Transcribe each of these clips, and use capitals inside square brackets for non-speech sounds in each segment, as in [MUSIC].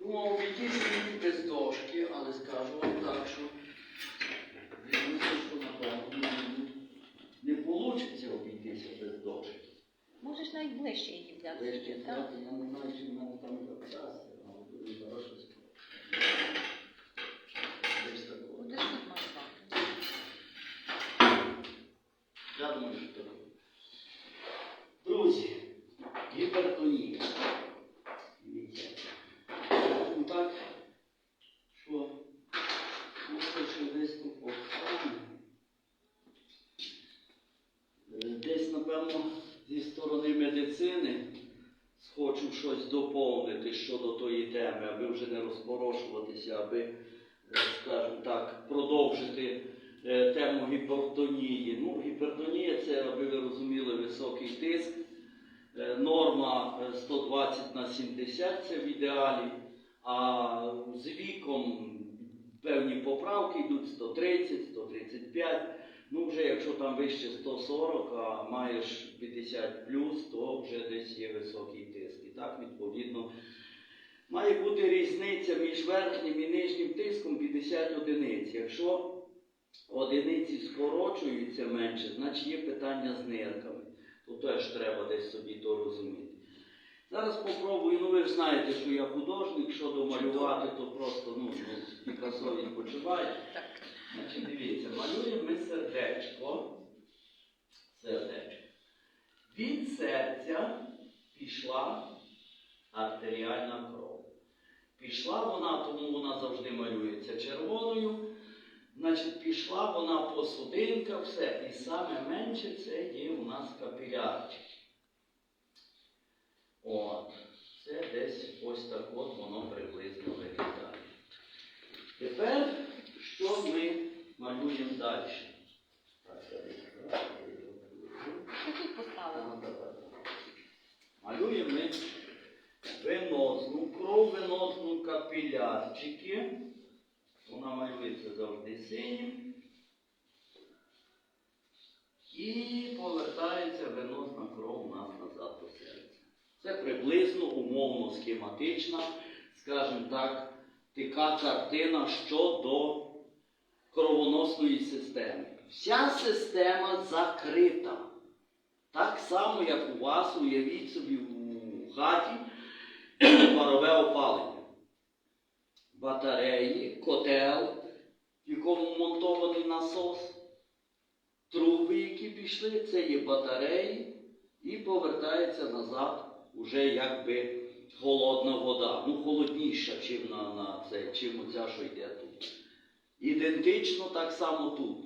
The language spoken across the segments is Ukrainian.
Ну, обійтися мені без дошки, але скажу вам так, що що напевно не вийде обійтися без дошки. Можеш навіть ближче її взяти. Так? взяти, я не знаю, чи в мене там запчасти, але буде зараз щось. Десь такого. Будеш тут малювати. Я думаю, що так. Друзі, гіпертонія. Дивіться. Ну так, що слухавши виступ Оксани, е, десь, напевно, зі сторони медицини схочу щось доповнити щодо тої теми, аби вже не розпорошуватися, аби, е, скажімо так, продовжити е, тему гіпертонії. Ну, гіпертонія це, аби ви розуміли, високий тиск. Е, Норма е, 120 на 70 це в ідеалі, а з віком певні поправки йдуть 130, 135. Ну, вже якщо там вище 140, а маєш 50 то вже десь є високий тиск. І так, відповідно, має бути різниця між верхнім і нижнім тиском 50 одиниць. Якщо одиниці скорочуються менше, значить є питання з нирками. То теж треба десь собі то розуміти. Зараз попробую, ну ви ж знаєте, що я художник, що домалювати, то просто ну, ну, Пікассо відпочиває. Значить, дивіться, малюємо ми сердечко. Сердечко. Від серця пішла артеріальна кров. Пішла вона, тому вона завжди малюється червоною. Значить, пішла вона по судинках, все. І саме менше це є у нас капілярчик. От. Це десь ось так от воно приблизно виглядає. Тепер що ми малюємо далі? Так? Малюємо ми венозну, кров венозну капілярчики. Вона малюється завжди синім. І повертається венозна кров нас назад до серця. Це приблизно умовно схематична, скажімо так, така картина щодо кровоносної системи. Вся система закрита. Так само, як у вас, уявіть собі у хаті парове опалення. Батареї, котел, в якому монтований насос, труби, які пішли, це є батареї, і повертається назад уже якби холодна вода. Ну, холодніша, чим на, на це, чим оця, що йде тут. Ідентично так само тут.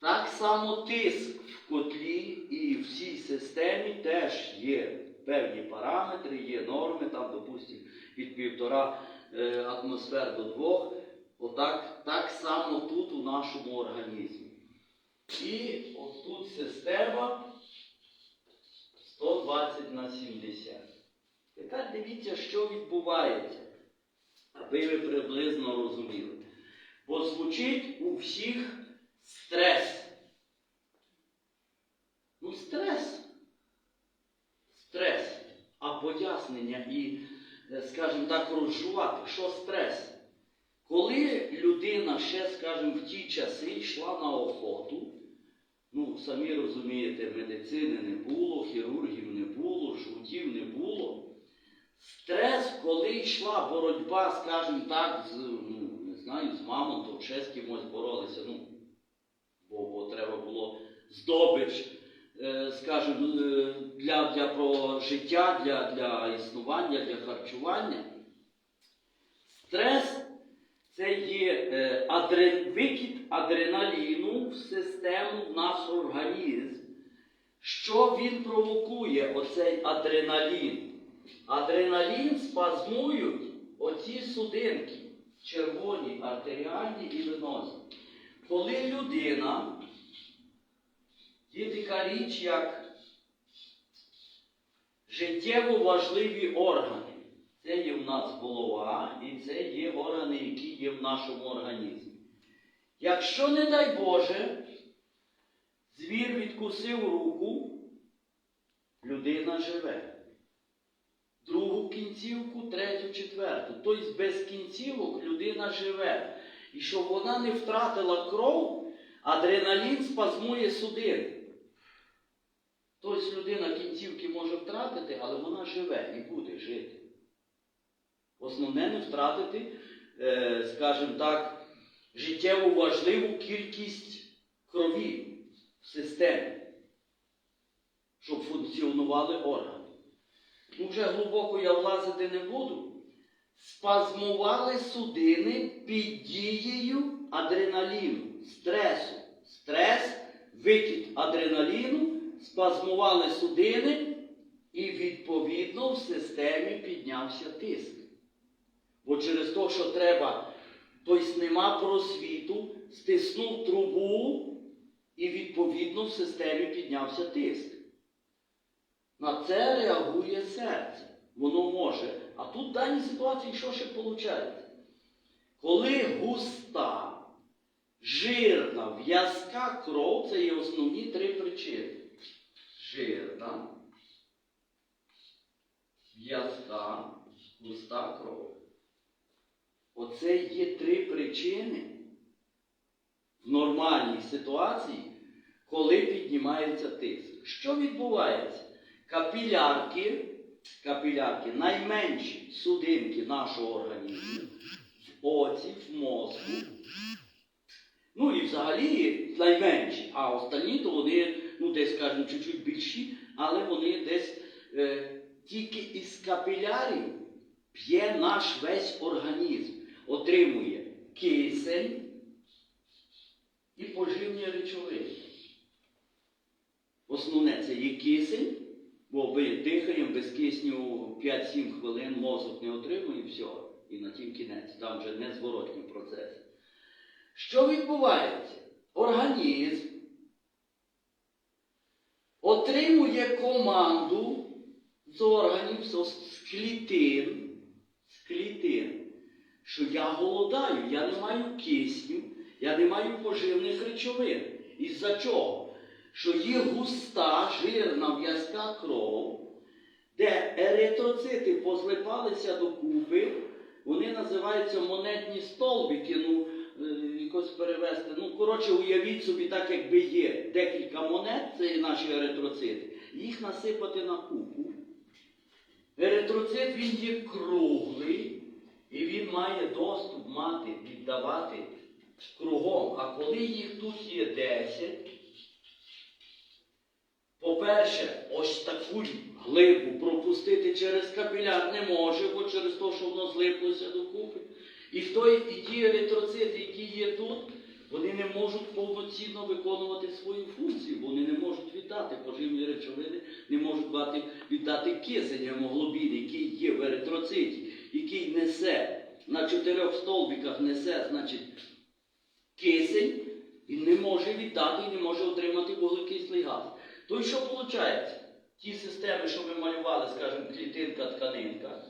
Так само тиск в котлі і в цій системі теж є певні параметри, є норми, там, допустимо, від півтора е, атмосфер до двох. Отак так само тут у нашому організмі. І ось тут система 120 на 70. Тепер дивіться, що відбувається, аби ви приблизно розуміли. Бо звучить у всіх стрес. Ну, стрес. Стрес. А пояснення і, е, скажімо так, розжувати, що стрес? Коли людина ще, скажімо, в ті часи йшла на охоту, ну, самі розумієте, медицини не було, хірургів не було, жгутів не було. Стрес, коли йшла боротьба, скажімо так, з, ну, не знаю, з мамонтом, ще з кимось боролися, ну, бо, бо треба було здобич, скажімо, е, для, для прожиття, для, для існування, для харчування. Стрес це є е, адре, викид адреналіну в систему в наш організм. Що він провокує, оцей адреналін? Адреналін спазмують оці судинки, червоні, артеріальні і венозні. Коли людина, така річ, як життєво важливі органи. Це є в нас голова і це є органи, які є в нашому організмі. Якщо, не дай Боже, звір відкусив руку, людина живе. другу кінцівку, третю, четверту. Тобто без кінцівок людина живе. І щоб вона не втратила кров, адреналін спазмує судини. Тобто людина кінцівки може втратити, але вона живе і буде жити. Основне не втратити, е, скажімо так, життєво важливу кількість крові в системі, щоб функціонували органи. Ну, вже глибоко я влазити не буду. Спазмували судини під дією адреналіну, стресу. Стрес, викид адреналіну, спазмували судини, і відповідно в системі піднявся тиск. Бо через те, що треба, тобто нема просвіту, стиснув трубу, і відповідно в системі піднявся тиск. На це реагує серце. Воно може. А тут в даній ситуації що ще виходить? Коли густа, жирна, в'язка кров, це є основні три причини. Жирна, в'язка, густа кров. Оце є три причини в нормальній ситуації, коли піднімається тиск. Що відбувається? Капілярки, капілярки найменші судинки нашого організму в оці, в мозку. Ну і взагалі найменші, а останні то вони, ну десь, скажімо, чуть-чуть більші, але вони десь е, тільки із капілярів п'є наш весь організм, отримує кисень і поживні речовини. Основне це є кисень, бо ми дихаємо без кисню 5-7 хвилин, мозок не отримує і все. І на тім кінець, там вже незворотні процеси. Що відбувається? Організм отримує команду з органів, з клітин, з клітин, що я голодаю, я не маю кисню, я не маю поживних речовин. Із-за чого? Що є густа, жирна в'язка кров, де еритроцити позлипалися докупи, вони називаються монетні столбики, ну, якось перевести. Ну, коротше, уявіть собі, так якби є декілька монет, це наші еритроцити, їх насипати на купу. Еритроцит він є круглий, і він має доступ мати, віддавати кругом. А коли їх тут є 10, по-перше, ось таку глибу пропустити через капіляр не може, бо через те, що воно злиплося докупи. І, той, і ті еритроцити, які є тут, вони не можуть повноцінно виконувати свою функцію, вони не можуть віддати поживні речовини, не можуть дати, віддати кисень гемоглобін, який є в еритроциті, який несе на чотирьох столбиках несе, значить, кисень, і не може віддати і не може отримати вуглекислий газ. То й що виходить? Ті системи, що ми малювали, скажімо, клітинка-тканинка,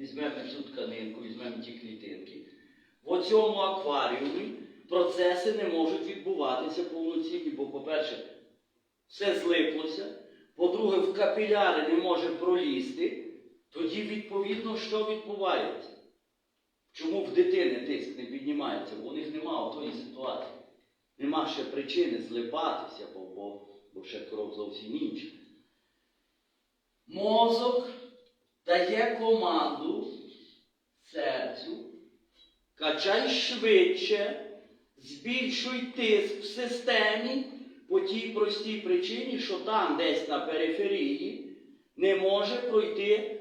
візьмемо цю тканинку, візьмемо ті клітинки. В цьому акваріумі процеси не можуть відбуватися повноцінні, бо, по-перше, все злиплося, по-друге, в капіляри не може пролізти, тоді, відповідно, що відбувається? Чому в дитини тиск не піднімається? Бо у них немає тої ситуації. Нема ще причини злипатися, бо, бо, бо ще кров зовсім інша. Мозок дає команду серцю, качай швидше, збільшуй тиск в системі по тій простій причині, що там десь на периферії не може пройти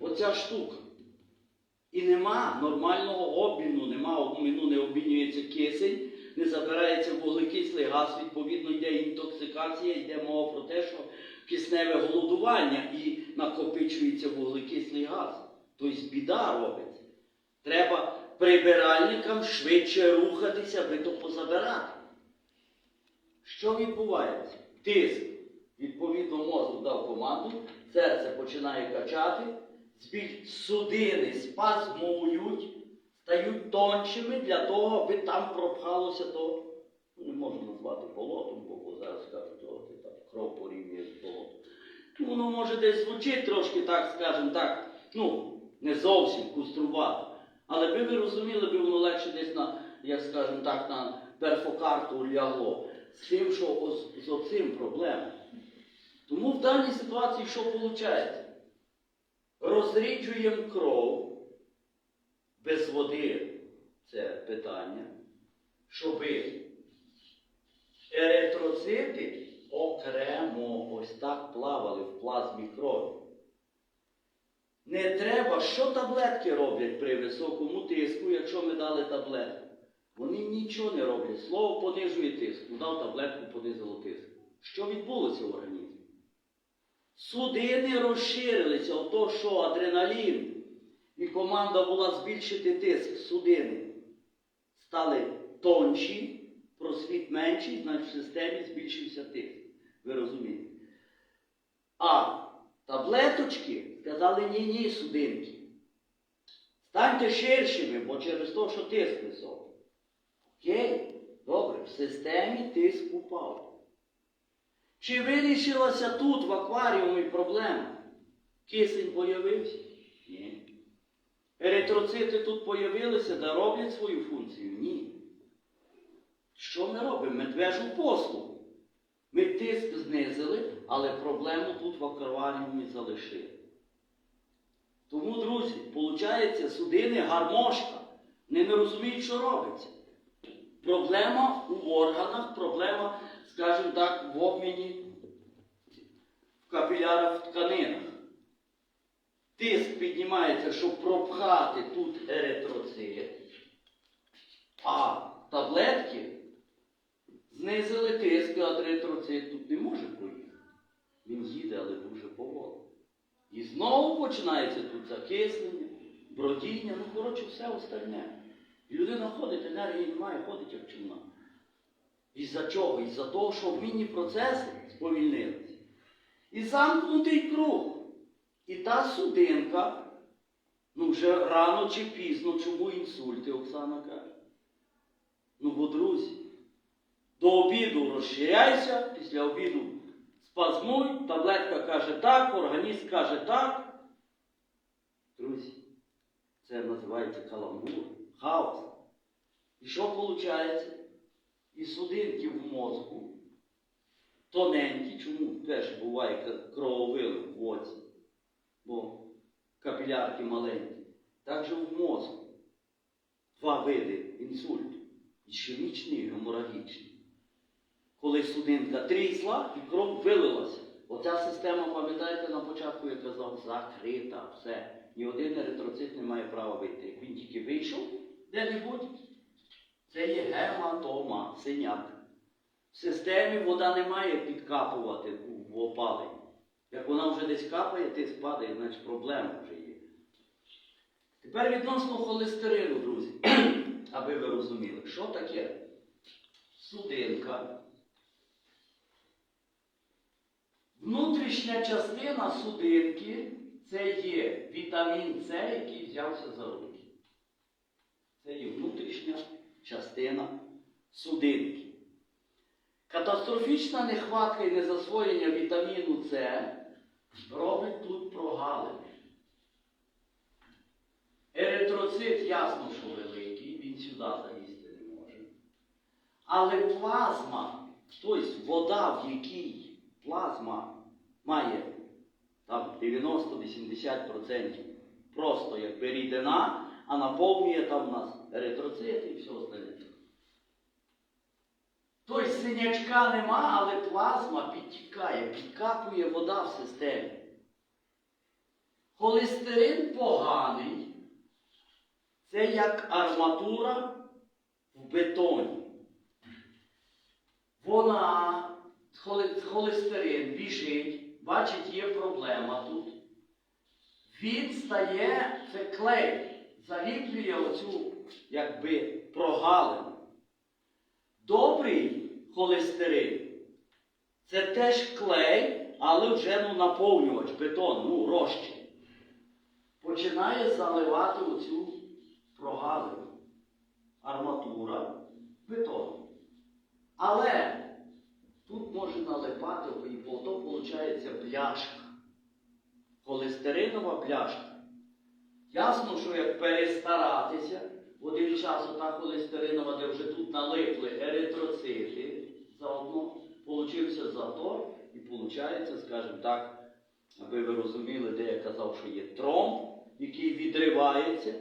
оця штука. І нема нормального обміну, нема обміну, не обмінюється кисень, не забирається вуглекислий газ, відповідно йде інтоксикація, йде мова про те, що кисневе голодування і накопичується вуглекислий газ. Тобто біда робиться. Треба прибиральникам швидше рухатися, аби то позабирати. Що відбувається? Тиск. Відповідно, мозок дав команду, серце починає качати, збіль судини спазмують, стають тоншими для того, аби там пропхалося то. Ну, не можу назвати болотом, бо зараз кажуть, о, ти там кров порівнює з болотом. Ну, воно може десь звучить трошки, так, скажімо так, ну, не зовсім куструбато. Але би ви розуміли, би воно легше десь на, як скажемо так, на перфокарту лягло. З тим, що ось- з оцим проблема. Тому в даній ситуації що виходить? Розріджуємо кров без води, це питання, щоби еритроцити окремо ось так плавали в плазмі крові. Не треба, що таблетки роблять при високому тиску, якщо ми дали таблетку. Вони нічого не роблять. Слово понижує тиск. Ну, дав таблетку, понизило тиск. Що відбулося в організмі? Судини розширилися, ото що адреналін. І команда була збільшити тиск. Судини стали тонші, просвіт менший, значить в системі збільшився тиск. Ви розумієте? А таблеточки сказали ні-ні, судинки. Станьте ширшими, бо через те, що тиск високий. Окей, добре, в системі тиск упав. Чи вирішилася тут, в акваріумі, проблема? Кисень появився? Ні. Еритроцити тут появилися, да роблять свою функцію? Ні. Що ми робимо? Медвежу послугу. Ми тиск знизили, але проблему тут в акваріумі залишили. Тому, друзі, виходить, судини гармошка. Вони не розуміють, що робиться. Проблема у органах, проблема, скажімо так, в обміні в капілярах в тканинах. Тиск піднімається, щоб пропхати тут еритроцит, а таблетки знизили тиск, а еритроцит тут не може проїхати. Він їде, але дуже поволі. І знову починається тут закислення, бродіння, ну, коротше, все остальне. І людина ходить, енергії немає, ходить як чумна. Із-за чого? Із-за того, що обмінні процеси сповільнилися. І замкнутий круг. І та судинка, ну вже рано чи пізно, чому інсульти, Оксана каже. Ну, бо, друзі, до обіду розширяйся, після обіду спазмуй, таблетка каже так, організм каже так. Друзі, це називається каламбур, хаос. І що виходить? І судинки в мозку тоненькі, чому теж буває крововилив в оці, бо капілярки маленькі, так в мозку. Два види інсульту. Ішемічний і геморагічний. Коли судинка трісла і кров вилилася. Оця система, пам'ятаєте, на початку я казав, закрита, все. Ні один еритроцит не має права вийти. Він тільки вийшов де-небудь, це є гематома, синяк. В системі вода не має підкапувати в- опаленні. Як вона вже десь капає, тиск падає, значить проблема вже є. Тепер відносно холестерину, друзі, [CLEARS THROAT] аби ви розуміли, що таке судинка. Внутрішня частина судинки це є вітамін С, який взявся за руки. Це є внутрішня частина судинки. Катастрофічна нехватка і незасвоєння вітаміну С робить тут прогалини. Еритроцит, ясно, що великий, він сюди залізти не може. Але плазма, тобто вода, в якій плазма має там 90-80% просто як рідина, а наповнює там у нас еритроцити і все остальне. Тобто синячка нема, але плазма підтікає, підкапує вода в системі. Холестерин поганий. Це як арматура в бетоні. Вона, холестерин біжить, бачить, є проблема тут. Він стає, це клей, заліплює оцю, якби, прогалину. Добрий холестерин це теж клей, але вже ну, наповнювач, бетон, ну, розчин. Починає заливати оцю прогалину. Арматура, бетон. Але тут може налипати, і то виходить бляшка. Холестеринова бляшка. Ясно, що як перестаратися, один час ота холестеринова, де вже тут налипли еритроцити, заодно получився затор, і виходить, скажімо так, аби ви розуміли, де я казав, що є тромб, який відривається,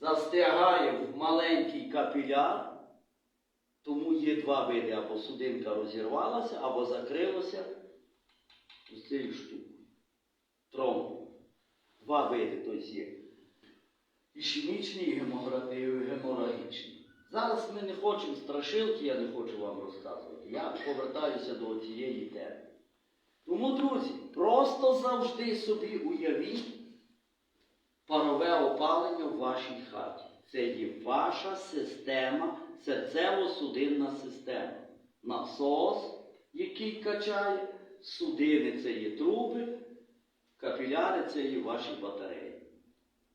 застигає в маленький капіляр, тому є два види, або судинка розірвалася, або закрилася ось цією штукою. Тромбом. Два види тобто є. Ішемічний і геморагічний. Зараз ми не хочемо страшилки, я не хочу вам розказувати. Я повертаюся до цієї теми. Тому, друзі, просто завжди собі уявіть парове опалення в вашій хаті. Це є ваша система, серцево-судинна система. Насос, який качає, судини це є труби, капіляри це є ваші батареї.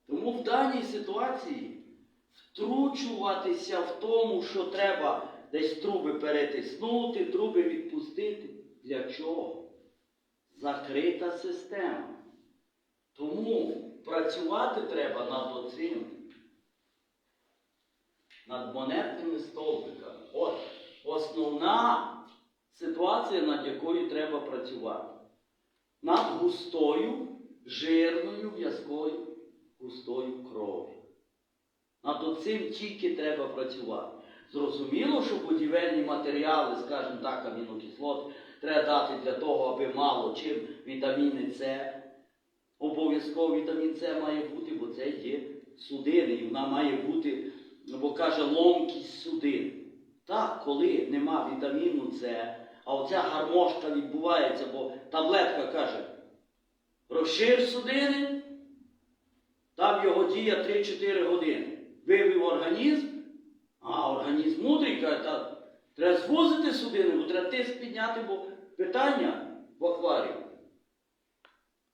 Тому в даній ситуації втручуватися в тому, що треба десь труби перетиснути, труби відпустити. Для чого? Закрита система. Тому працювати треба над оцим, над монетними стовбиками. От основна ситуація, над якою треба працювати. Над густою, жирною, в'язкою, густою кров'ю. Над оцим тільки треба працювати. Зрозуміло, що будівельні матеріали, скажімо так, амінокислот, треба дати для того, аби мало чим вітаміни С. Обов'язково вітамін С має бути, бо це є судини, і вона має бути, бо каже, ломкість судин. Так, коли нема вітаміну С, а оця гармошка відбувається, бо таблетка каже, розшир судини, там його дія 3-4 години. Вивів організм, а організм мудрий каже, та, треба звозити судини, бо треба тиск підняти, бо питання в акваріумі.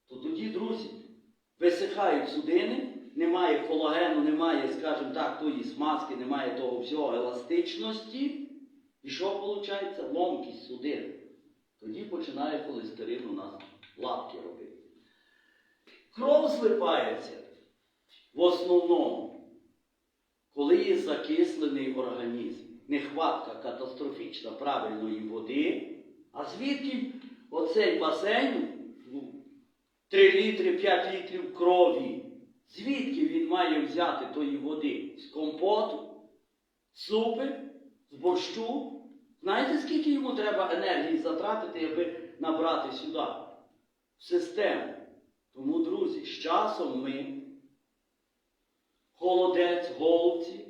То тоді, друзі, висихають судини, немає колагену, немає, скажімо так, тої смазки, немає того всього еластичності. І що виходить? Ломкість судин. Тоді починає холестерин у нас лапки робити. Кров злипається в основному, коли є закислений організм, нехватка катастрофічна правильної води, а звідки оцей басейн, ну, 3 літри, 5 літрів крові, звідки він має взяти тої води? З компоту, з супи, з борщу? Знаєте, скільки йому треба енергії затратити, аби набрати сюди, в систему? Тому, друзі, з часом ми холодець, голубці,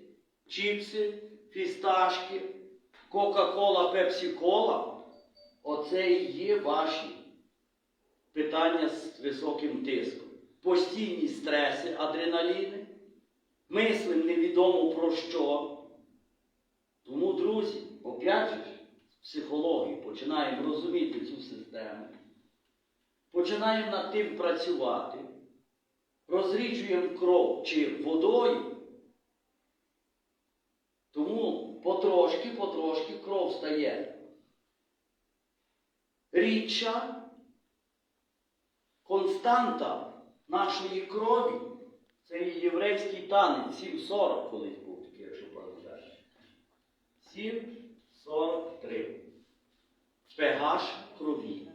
чіпси, фісташки, Кока-Кола, Пепсі-Кола. Оце і є ваші питання з високим тиском. Постійні стреси, адреналіни, мислим невідомо про що. Тому, друзі, опять же, з психології починаємо розуміти цю систему. Починаємо над тим працювати розріджуємо кров чи водою, тому потрошки, потрошки кров стає рідша, константа нашої крові. Це є єврейський танець 7.40 колись був такий, якщо пам'ятаєте. 7.43. pH крові.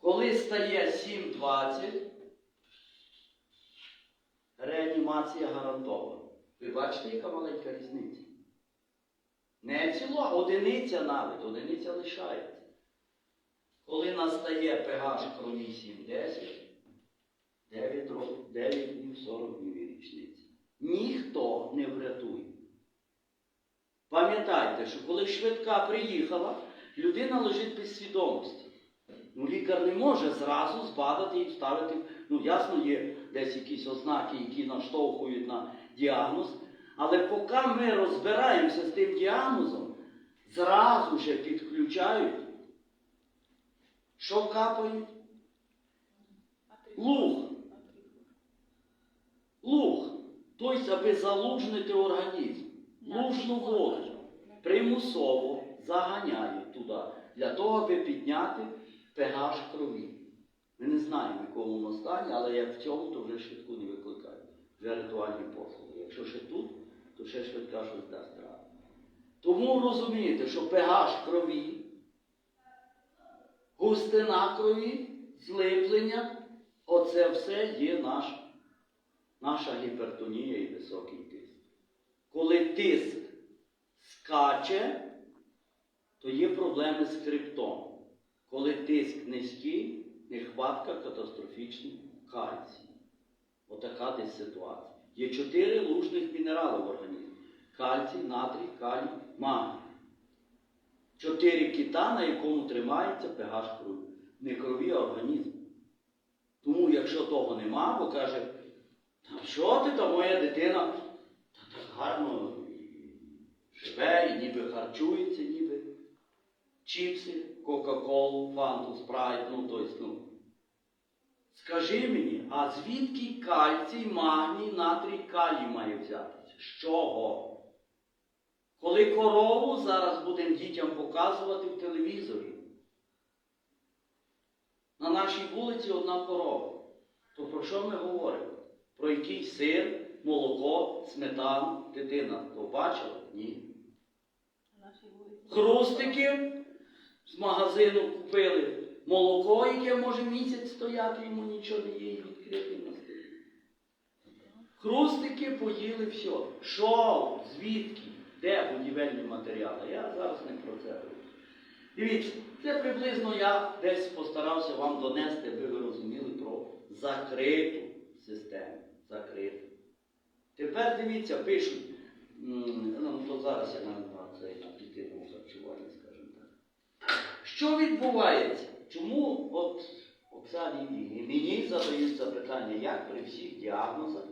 Коли стає 7.20, реанімація гарантована. Ви бачите, яка маленька різниця? Не ціла, одиниця навіть, одиниця лишається. Коли настає pH крові 7-10, 9 років, 9 днів, 40 днів і річниця. Ніхто не врятує. Пам'ятайте, що коли швидка приїхала, людина лежить без свідомості. Ну, лікар не може зразу збадати і вставити. Ну, ясно, є десь якісь ознаки, які наштовхують на діагноз. Але поки ми розбираємося з тим діагнозом, зразу же підключають. Що капають? Луг. Луг. Тобто, аби залужнити організм. Лужну воду примусово заганяють туди, для того, аби підняти pH крові. Ми не знаємо, в якому воно стані, але як в цьому, то вже швидку не викликають. вже ритуальні послуги. Якщо ще тут, то ще швидка щось дасть раду. Тому розумієте, що pH крові, густина крові, злиплення, оце все є наш, наша гіпертонія і високий тиск. Коли тиск скаче, то є проблеми з хребтом. Коли тиск низький, нехватка катастрофічний кальцій. Отака десь ситуація. Є чотири лужних мінерали в організмі: кальцій, натрій, калій, магній. Чотири кита, на якому тримається pH крові. Не крові, а організм. Тому, якщо того нема, бо каже, та що ти там, моя дитина, та так гарно живе і ніби харчується, ніби чіпси, Кока-Колу, Фанту, Спрайт, ну тобто, ну. Скажи мені, а звідки кальцій, магній, натрій, калій має взятися? З чого? Коли корову зараз будемо дітям показувати в телевізорі. На нашій вулиці одна корова. То про що ми говоримо? Про який сир, молоко, сметану, дитина. То бачила? Ні. Хрустики з магазину купили. Молоко, яке може місяць стояти, йому нічого не є і відкритий на столі. Хрустики поїли все. Що? Звідки? Де будівельні матеріали? Я зараз не про це говорю. Дивіться, це приблизно я десь постарався вам донести, аби ви розуміли про закриту систему. Закриту. Тепер дивіться, пишуть, ну то зараз я навіть на це дитину харчування, скажімо так. Що відбувається? Чому от Оксані і мені задають запитання, як при всіх діагнозах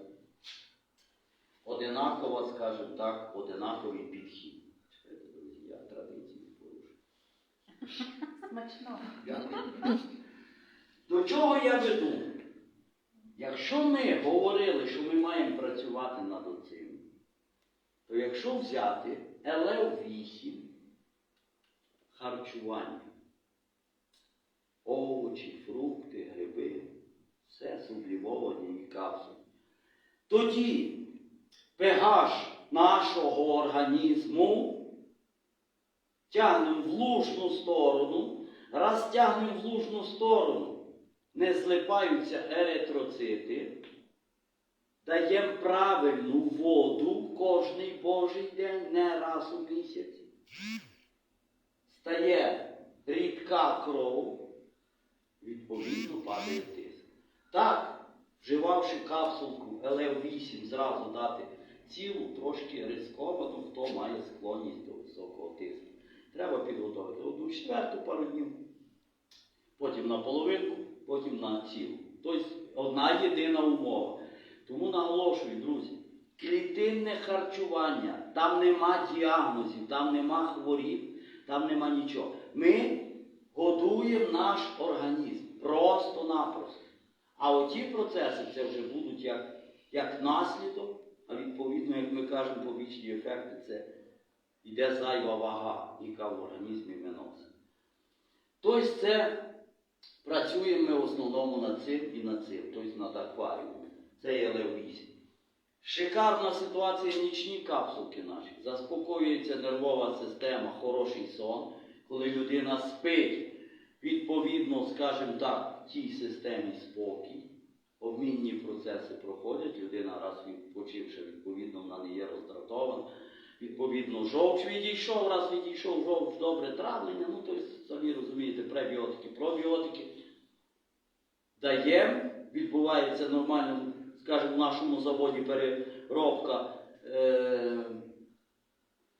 одинакова, скажімо так, одинаковий підхід. Я традиції порушую. Смачно. До чого я веду? Якщо ми говорили, що ми маємо працювати над оцим, то якщо взяти ЛЛ8 харчування, овочі, фрукти, гриби, все сублімовані і капсули, тоді pH нашого організму тягнемо в лужну сторону, раз тягнемо в лужну сторону, не злипаються еритроцити, даємо правильну воду кожний божий день, не раз у місяць. Стає рідка кров, відповідно падає тиск. Так, вживавши капсулку ЛФ8, зразу дати цілу, трошки ризиковано, хто має склонність до високого тиску. Треба підготувати одну четверту пару днів, потім на половинку, потім на цілу. Тобто одна єдина умова. Тому наголошую, друзі, клітинне харчування, там нема діагнозів, там нема хворіб, там нема нічого. Ми годуємо наш організм просто-напросто. А оті процеси це вже будуть як, як наслідок, а відповідно, як ми кажемо, побічні ефекти, це йде зайва вага, яка в організмі виносить. Тобто це працюємо ми в основному над цим і над цим, тобто над акваріумом. Це є ЛЕВ-8. Шикарна ситуація нічні капсулки наші. Заспокоюється нервова система, хороший сон, коли людина спить, відповідно, скажімо так, тій системі спокій. Обмінні процеси проходять, людина раз відпочивши, відповідно, вона не є роздратована. Відповідно, жовч відійшов, раз відійшов жовч, добре травлення, ну тобто, самі розумієте, пребіотики, пробіотики. Даємо, відбувається нормально, скажімо, в нашому заводі переробка е-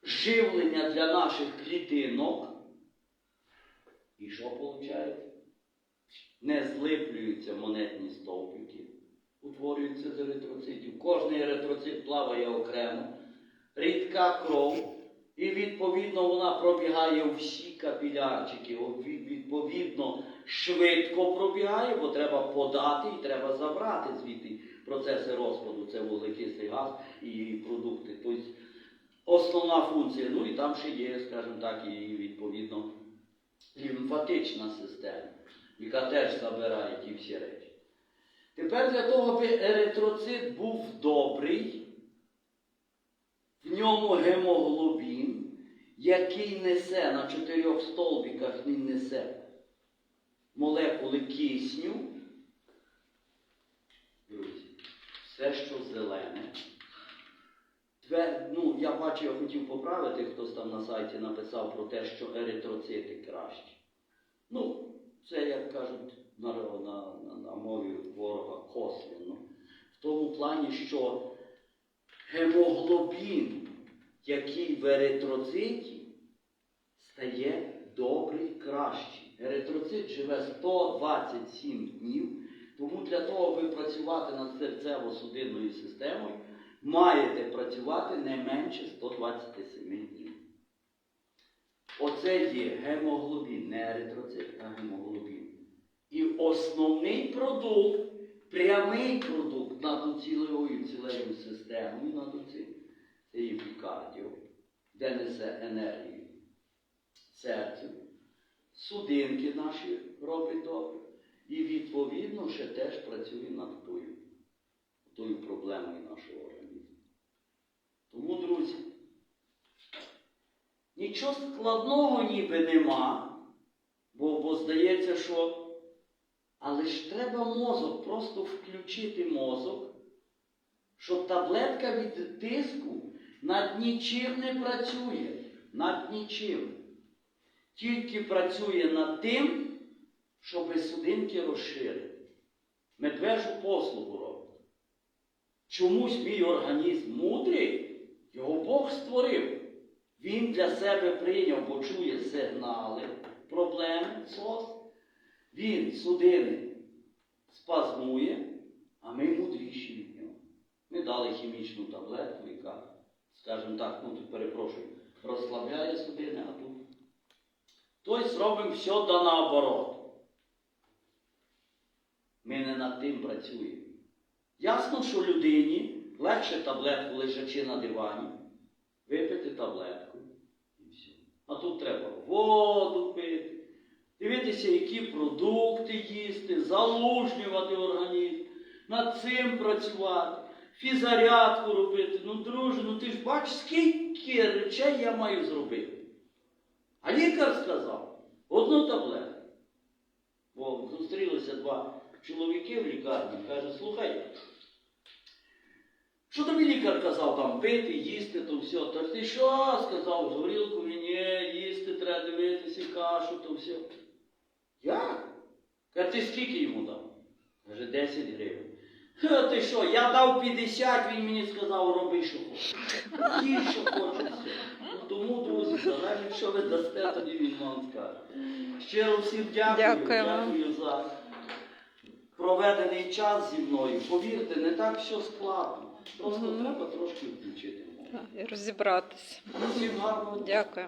живлення для наших клітинок. І що виходить? Не злиплюються монетні стовпики, утворюються з еритроцитів. Кожний еритроцит плаває окремо, рідка кров, і відповідно вона пробігає всі капілярчики, О, відповідно швидко пробігає, бо треба подати і треба забрати звідти процеси розпаду, це вуглекислий газ і продукти. Тобто основна функція, ну і там ще є, скажімо так, і відповідно лімфатична система, яка теж забирає ті всі речі. Тепер для того, аби еритроцит був добрий, в ньому гемоглобін, який несе на чотирьох столбиках, він несе молекули кисню. Все, що зелене. Тве- ну, я бачу, я хотів поправити, хтось там на сайті написав про те, що еритроцити кращі. Ну, це, як кажуть на, на, на, мові ворога кослівно. В тому плані, що гемоглобін, який в еритроциті, стає добрий, кращий. Еритроцит живе 127 днів, тому для того, аби працювати над серцево-судинною системою, маєте працювати не менше 127 днів. Оце є гемоглобін, не еритроцит, а гемоглобін. І основний продукт, прямий продукт над цілою цілею системою, над цим, пікардіо, де несе енергію серцю, судинки наші робить добре. І відповідно ще теж працює над тою, тою проблемою нашого організму. Тому, друзі, нічого складного ніби нема, бо, бо здається, що. Але ж треба мозок, просто включити мозок, щоб таблетка від тиску над нічим не працює. Над нічим. Тільки працює над тим, щоб судинки розширити. Медвежу послугу робить. Чомусь мій організм мудрий, його Бог створив. Він для себе прийняв, бо чує сигнали, проблеми, сос. Він судини спазмує, а ми мудріші від нього. Ми дали хімічну таблетку, яка, скажімо так, ну тут перепрошую, розслабляє судини, а тут. Тобто зробимо все да наоборот. Ми не над тим працюємо. Ясно, що людині легше таблетку лежачи на дивані, випити таблетку і все. А тут треба воду пити, дивитися, які продукти їсти, залужнювати організм, над цим працювати, фізарядку робити. Ну, друже, ну ти ж бачиш, скільки речей я маю зробити. А лікар сказав, одну таблетку. Бо зустрілися два чоловіки в лікарні, каже, слухай, що тобі лікар казав там пити, їсти, то все. Та ти що? сказав, горілку мені їсти, треба дивитися, кашу, то все. Як? Каже, ти скільки йому дав? Каже, 10 гривень. Ха, ти що, я дав 50, він мені сказав, роби, що хочеш. Їй, що хочеш. Ну, Тому, друзі, залежить, якщо ви дасте, тоді він вам скаже. Щиро всім дякую, Дякуємо. дякую за проведений час зі мною. Повірте, не так все складно. Просто Мгм. треба трошки включити. І розібратися. Всім гарного. Дякую.